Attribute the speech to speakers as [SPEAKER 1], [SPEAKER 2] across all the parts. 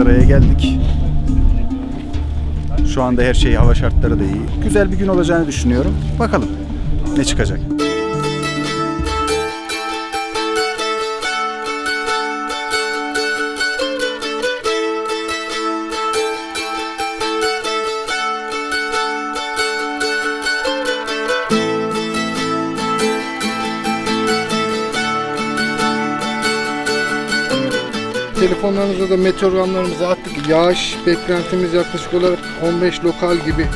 [SPEAKER 1] Aksaray'a geldik. Şu anda her şey hava şartları da iyi. Güzel bir gün olacağını düşünüyorum. Bakalım ne çıkacak.
[SPEAKER 2] Telefonlarımıza da meteorologlarımıza attık. Yağış beklentimiz yaklaşık olarak 15 lokal gibi.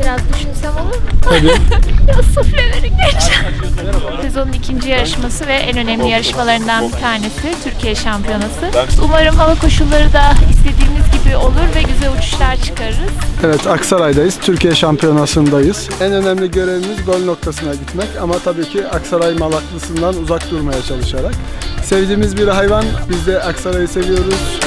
[SPEAKER 3] Biraz düşünsem olur mu? Tabii. ya sufle verin gençler. Sezonun ikinci yarışması ve en önemli yarışmalarından bir tanesi Türkiye Şampiyonası. Umarım hava koşulları da istediğimiz
[SPEAKER 4] Evet Aksaray'dayız. Türkiye Şampiyonası'ndayız. En önemli görevimiz gol noktasına gitmek ama tabii ki Aksaray Malaklısından uzak durmaya çalışarak. Sevdiğimiz bir hayvan. Biz de Aksaray'ı seviyoruz.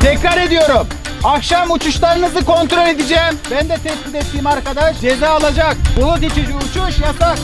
[SPEAKER 5] Tekrar ediyorum. Akşam uçuşlarınızı kontrol edeceğim. Ben de tespit ettiğim arkadaş ceza alacak. Bulut içici uçuş yasak.